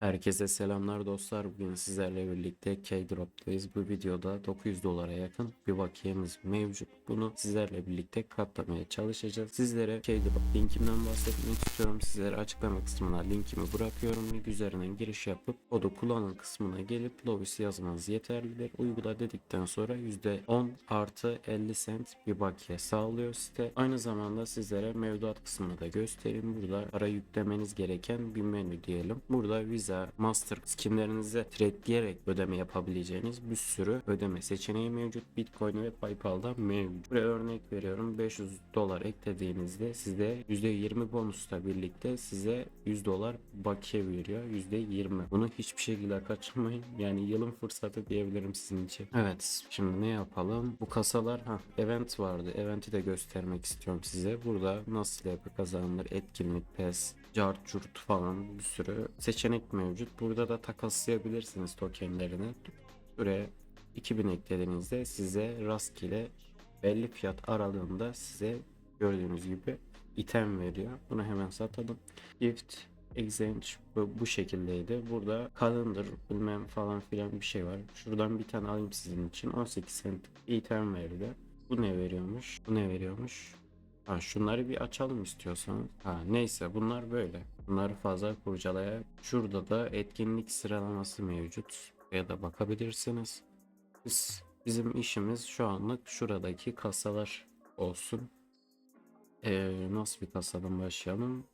Herkese selamlar dostlar. Bugün sizlerle birlikte K-Drop'tayız. Bu videoda 900 dolara yakın bir bakiyemiz mevcut. Bunu sizlerle birlikte katlamaya çalışacağız. Sizlere K-Drop linkimden bahsetmek istiyorum. Sizlere açıklama kısmına linkimi bırakıyorum. Link üzerinden giriş yapıp kodu kullanın kısmına gelip lobisi yazmanız yeterlidir. Uygula dedikten sonra %10 artı 50 cent bir bakiye sağlıyor site. Aynı zamanda sizlere mevduat kısmını da göstereyim. Burada para yüklemeniz gereken bir menü diyelim. Burada Visa, Master kimlerinize tradeleyerek ödeme yapabileceğiniz bir sürü ödeme seçeneği mevcut. Bitcoin ve PayPal'da mevcut. Buraya örnek veriyorum 500 dolar eklediğinizde sizde %20 bonusla birlikte size 100 dolar bakiye veriyor. %20. Bunu hiçbir şekilde kaçırmayın. Yani yılın fırsatı diyebilirim sizin için. Evet şimdi ne yapalım? Bu kasalar ha event vardı. Event'i de göstermek istiyorum size. Burada nasıl yapı kazanılır, etkinlik, PES, cart falan bir sürü seçenek mevcut. Burada da takaslayabilirsiniz tokenlerini. Buraya 2000 eklediğinizde size rastgele belli fiyat aralığında size gördüğünüz gibi item veriyor. Bunu hemen satalım. Gift Exchange bu, bu şekildeydi. Burada calendar bilmem falan filan bir şey var. Şuradan bir tane alayım sizin için. 18 cent item verdi. Bu ne veriyormuş? Bu ne veriyormuş? Ha, şunları bir açalım istiyorsanız. Ha, neyse bunlar böyle. Bunları fazla kurcalaya. Şurada da etkinlik sıralaması mevcut. Ya da bakabilirsiniz. Biz, bizim işimiz şu anlık şuradaki kasalar olsun. Ee, nasıl bir kasadan başlayalım?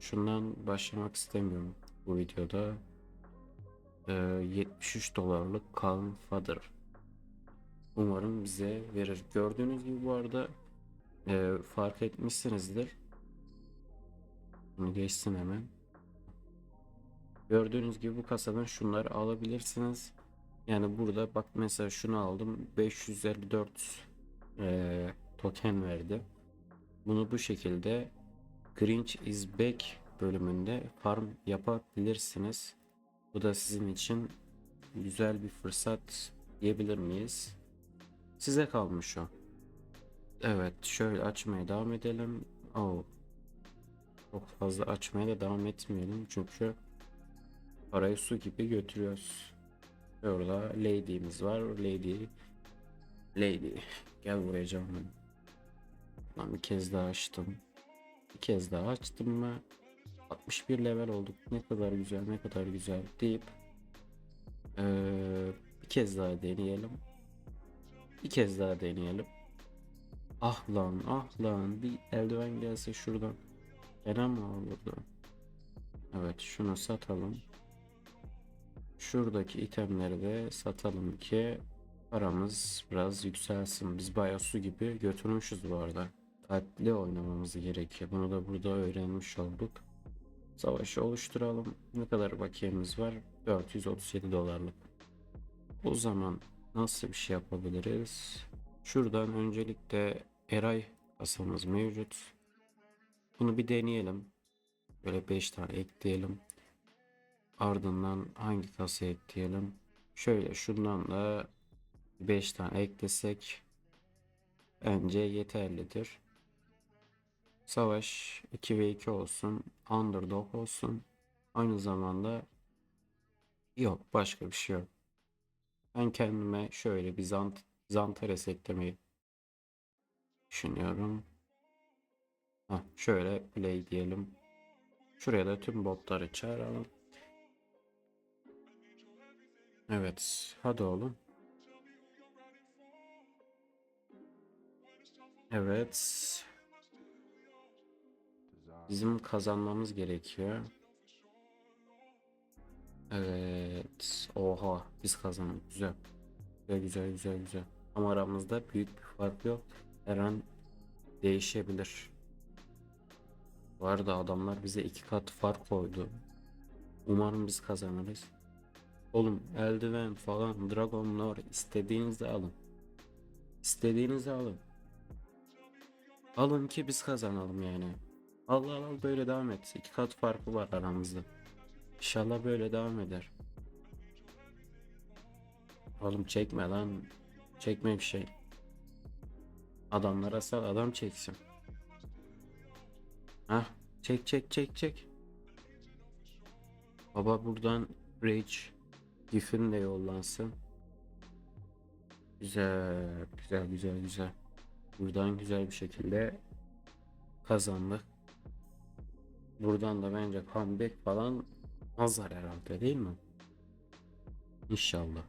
Şundan başlamak istemiyorum bu videoda. Ee, 73 dolarlık Calm Father. Umarım bize verir. Gördüğünüz gibi bu arada e, fark etmişsinizdir. Bunu geçsin hemen. Gördüğünüz gibi bu kasadan şunları alabilirsiniz. Yani burada bak mesela şunu aldım 554 e, token verdi. Bunu bu şekilde Grinch is back bölümünde farm yapabilirsiniz. Bu da sizin için güzel bir fırsat diyebilir miyiz? Size kalmış o. Evet şöyle açmaya devam edelim. Oh. Çok fazla açmaya da devam etmeyelim çünkü parayı su gibi götürüyoruz. Orada lady'miz var. Lady. Lady. Gel buraya canım. Lan bir kez daha açtım. Bir kez daha açtım mı 61 level olduk. Ne kadar güzel ne kadar güzel deyip eee, bir kez daha deneyelim. Bir kez daha deneyelim. Ah lan ah lan bir eldiven gelse şuradan. Fena mı olurdu? Evet şunu satalım. Şuradaki itemleri de satalım ki paramız biraz yükselsin. Biz bayağı su gibi götürmüşüz bu arada. Dikkatli oynamamız gerekiyor. Bunu da burada öğrenmiş olduk. Savaşı oluşturalım. Ne kadar bakiyemiz var? 437 dolarlık. O zaman nasıl bir şey yapabiliriz? Şuradan öncelikle Eray kasamız mevcut. Bunu bir deneyelim. Böyle 5 tane ekleyelim. Ardından hangi kasa ekleyelim? Şöyle şundan da 5 tane eklesek bence yeterlidir. Savaş 2 ve 2 olsun. Underdog olsun. Aynı zamanda yok başka bir şey yok. Ben kendime şöyle bir zant Zantares eklemeyi düşünüyorum. Heh, şöyle play diyelim. Şuraya da tüm botları çağıralım. Evet, hadi oğlum. Evet. Bizim kazanmamız gerekiyor. Evet. Oha, biz kazandık. Güzel. Güzel güzel güzel güzel. Ama aramızda büyük bir fark yok. Her an değişebilir. Bu arada adamlar bize iki kat fark koydu. Umarım biz kazanırız. Oğlum eldiven falan Dragon Lore istediğinizi alın. İstediğinizi alın. Alın ki biz kazanalım yani. Allah Allah böyle devam et. İki kat farkı var aramızda. İnşallah böyle devam eder. Oğlum çekme lan. Çekme bir şey. Adamlara sal adam çeksin. Hah çek çek çek çek. Baba buradan Rage Gif'in de yollansın. Güzel, güzel, güzel, güzel. Buradan güzel bir şekilde kazandık. Buradan da bence comeback falan azar herhalde değil mi? İnşallah.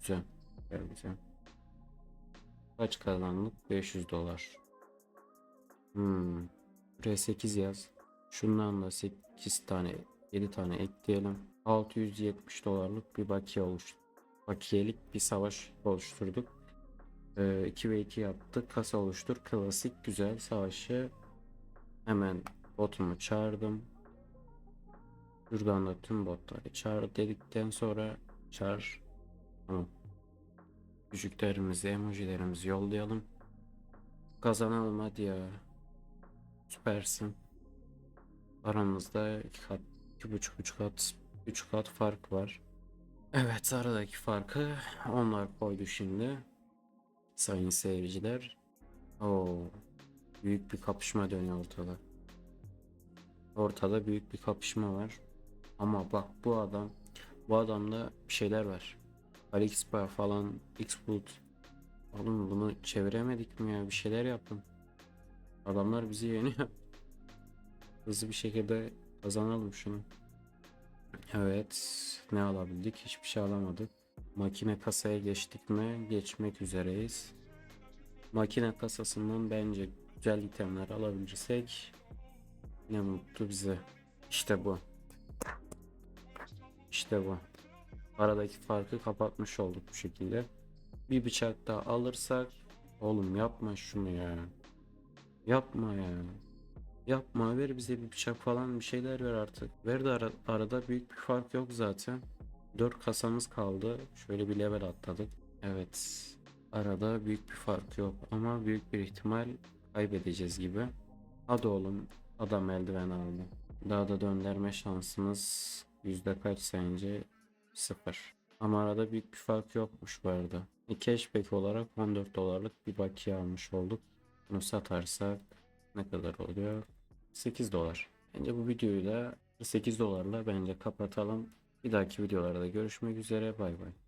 Güzel. Güzel güzel. Kaç kazandık? 500 dolar. Hmm. Buraya 8 yaz. Şundan da 8 tane 7 tane ekleyelim. 670 dolarlık bir bakiye oluştu. Bakiyelik bir savaş oluşturduk. Ee, 2 ve 2 yaptık. Kasa oluştur. Klasik güzel savaşı. Hemen botumu çağırdım. Şuradan da tüm botları çağır dedikten sonra çağır. Tamam. Küçüklerimizi, emojilerimizi yollayalım. Kazanalım hadi ya. Süpersin. Aramızda iki kat, iki buçuk, üç kat, üç kat fark var. Evet, aradaki farkı onlar koydu şimdi. Sayın seyirciler. Oo, büyük bir kapışma dönüyor ortada. Ortada büyük bir kapışma var. Ama bak bu adam, bu adamda bir şeyler var. AliExpress falan, Xboot. Oğlum bunu çeviremedik mi ya? Bir şeyler yapın. Adamlar bizi yeniyor. Hızlı bir şekilde kazanalım şunu. Evet. Ne alabildik? Hiçbir şey alamadık. Makine kasaya geçtik mi? Geçmek üzereyiz. Makine kasasından bence güzel itemler alabilirsek ne mutlu bize. İşte bu. İşte bu. Aradaki farkı kapatmış olduk bu şekilde. Bir bıçak daha alırsak oğlum yapma şunu ya. Yapma ya. Yapma ver bize bir bıçak falan bir şeyler ver artık. Ver de ara- arada büyük bir fark yok zaten. 4 kasamız kaldı. Şöyle bir level atladık. Evet. Arada büyük bir fark yok ama büyük bir ihtimal kaybedeceğiz gibi. Hadi oğlum adam eldiven aldı. Daha da döndürme şansımız yüzde kaç sence? Sıfır. Ama arada büyük bir fark yokmuş bu arada. Cashback olarak 14 dolarlık bir bakiye almış olduk. Bunu satarsak ne kadar oluyor? 8 dolar. Bence bu videoyu da 8 dolarla bence kapatalım. Bir dahaki videolarda görüşmek üzere. Bay bay.